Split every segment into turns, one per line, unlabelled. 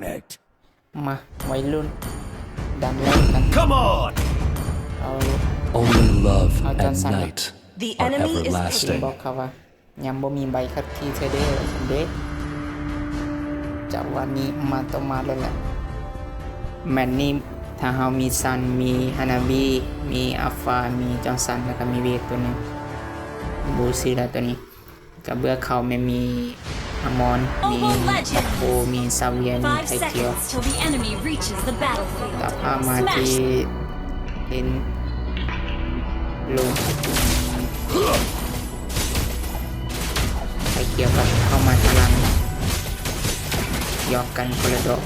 Connect.
มาวัยรุ่นดันเล่นกัน
Come on!
เอา
Only love
I've done
and
some.
night
The
are
enemy is
ทีม
everlasting.
บอกเขาว่ายังบ่มีใบคัดคีเทเดอร์เด็กจากวันนี้มาต้องมาแล้วแหละแมนนี่ถ้าเฮามีซันมีฮานาบีมีอัฟฟามีจอห์นสันแล้วก็มีเวทตัวหนึงบูซีแล้วตัวนี้กับเบื่อเขาไม่มี อามอน มี
Mobile Legends
ตัปโปมีซาเวียมี
Five
ไทเกียว
seconds till the enemy reaches the battlefield.
ตับพามาที่
Smash!
เห็นลงไทเกียวกับเข้ามาพลังหยอกกันคนละดอก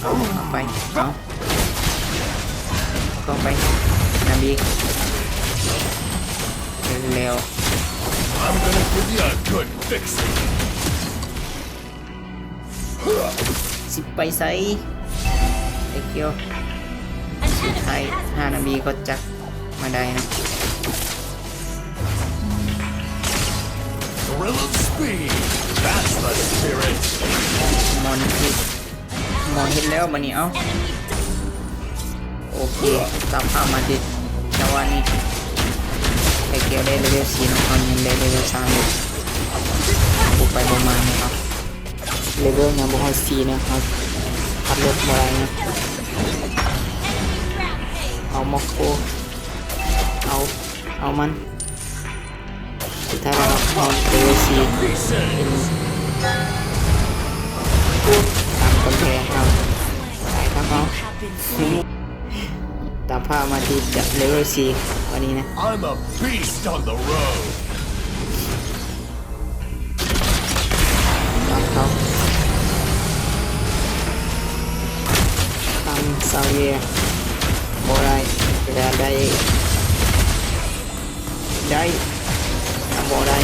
เอาเอาไปเอาเข้าไปนาบี
give you a good fixing.
ๆสิไปใส่ไทเกียว
An
ไทย
enemy has
ห้านาบีก็จักมาได้นะ
Thrill of speed. That's the spirit.
มอนฮิตมอนฮิตแล้วมันนี่เอ้า
enemy
โอเคตามภาพมาดิแต่ว่านี่ไอเกียวได้เลเวลสี่น้องเขายังได้เลเวลสามอยู่ บุกไปประมาณนะครับเลเวลยังบุกให้สี่นะครับพัดลดอะไรนะเอาม็อกโคเอาเอามันสุดท้ายแล้วเอาเลเวลสี่
Pieces.
ตามกำแพงเอาไปครับเขาตามภาพมาที่เลเวลสี่วันนี้นะ ตามซาเวียโบได้เวลาได้ได้ทำโบได้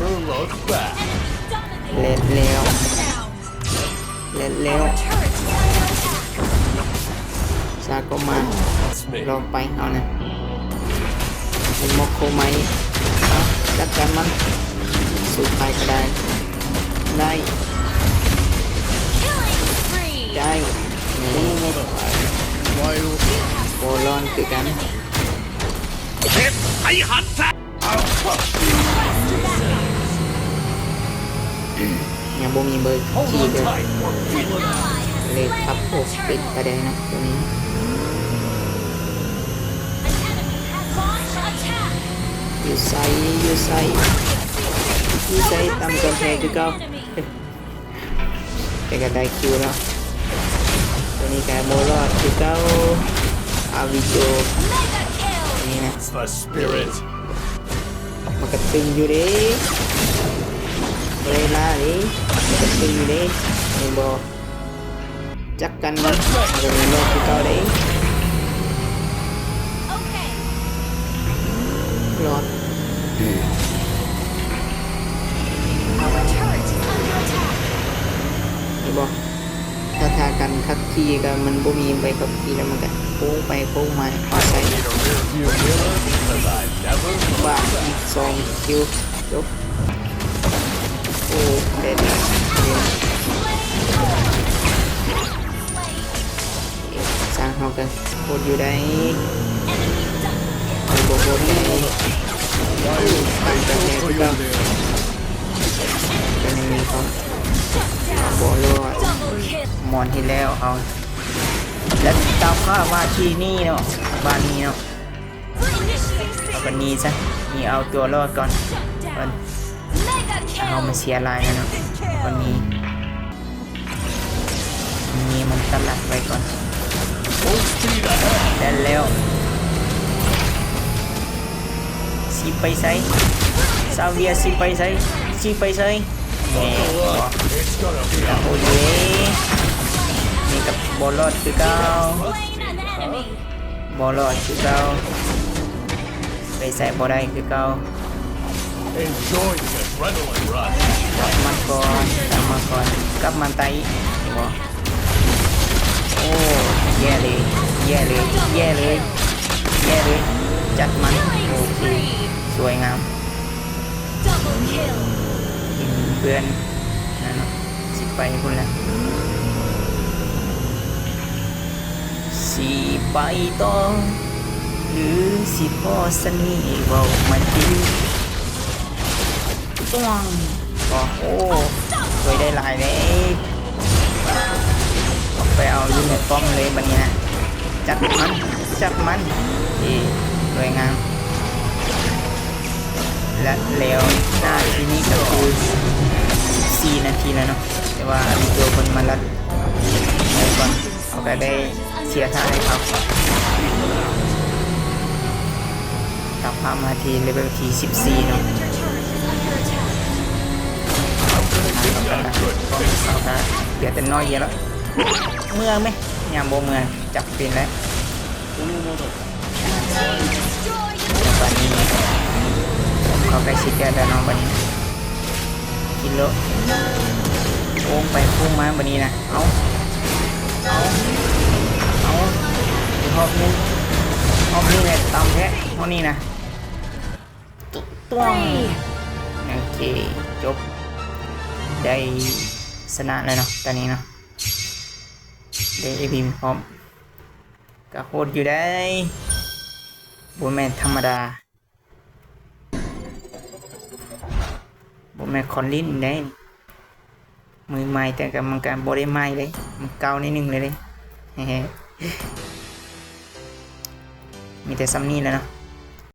never look back.
Dominating
เล็ดเร็ว
down.
เล็ดเร็ว
Our turret is under attack.
ซาโกมา
That's me.
ลองไปเอานะเป็นโมโคไหมเอาจัดการมันสู้ใครก็ได้ ได้
Killing spree.
ได้นี่โบลอนคือกัน
I'll crush you.
ยังบ่มีเบอร์
Hold
ที่
on
เลย
tight. We're feeling it.
Ally has
เลยทับ
slain
โอกปิด
the
ประเด็นนะตัวนี้
An enemy has launched attack.
อยู่ใส่อยู่ใส่อยู่ใส่ตามกำแพงคือเก่า
Enemy.
แต่ก็ได้คิวแล้วตัวนี้แกโมรอดคือเก่าอาวิโจ
Mega kill.
นี่นะ
It's the spirit.
มันก็ตึงอยู่เดิเวลาดิมันก็ตึงอยู่เดิ เห็นบอจักกันมันมันก็มีโลกคือเก่าเด้
Okay.
รอด
Our turret is under attack.
เห็นบอถ้าทากันคักคีกันมันบ่มีใบขับขี่แล้วมันก็โค้งไปโค้งมาพอใส่
Need a rear view mirror, cause I never look
บาอีกสองคิวจบ โอ้เด็ดสร้างเขากันโคตรอยู่ได้
Enemy double
ไอ้โบโบได้ตั้งแต่แรกก็เป็นอย่างนี้เขาบอลรอดมอนที่แล้วเอาแล้วตามข้าว่าที่นี่เนาะบ้านนี้เนาะเอาวันนี้ซะนี่เอาตัวรอดก่อน เอามาเสียลายแล้วเนาะวันนี้นี่มันตลัดไว้ก่อน
full speed ahead.
ได้แล้วสิไปไซซาเวียสิไปไซสิไปไซแหม
It's gonna be a
โอ้ยนี่กับบอลลอดคือเก้าบอลอดคือเก่าไปใส่บอได้คือเก่า
Enjoy the adrenaline rush.
กลับมาก่อนกลับมาก่อนกลับมาไตบอโอ้แย่เลยแย่เลยแย่เลยแย่เลยจัดมันโอเคสวยงาม
Double kill.
เพื่อนนั่นเนาะสิไปคุณละสีไปต่อหรือสิพ่อสนีเบามันดี ต้วงโอ้สวยได้หลายเลยออกไปเอายูนิฟอร์มเลยบันนี้นะจัดมัน จัดมันดีสวยงาม และแล้วหน้าทีนี้ก็คือ4นาทีแล้วเนาะแต่ว่ามีตัวคนมาลัดไปก่อนเขาก็ได้เสียท่าให้เขากลับพามาทีเลเวลที่14เนาะ เอากันนะเอากันเดี๋ยวแต่น้อยเยอะแล้ว เมืองไหมยามโบเมืองจับป็นแล้ว
Destroy
บันนี้เข้าไปชิดได้แล้วน้องบันนี้กินโลโอ้งไปพุ่งมาบันนี้นะเอาเอาเอาอีกรอบนึงรอบนี้เนี่ยตามแท้เท่านี้นะตุ๊ต้วงโอเคจบ ได้ชนะเลยเนาะตอนนี้เนาะได้เอพีพร้อมก็โคตรอยู่ได้บนแมนธรรมดาบนแมนคอนลินได้มือใหม่แต่กับมันการบได้ใหม่เลยมันเก่านิดนึงเลยเลยเฮ้มีแต่ซัมนี่แล้วเนาะ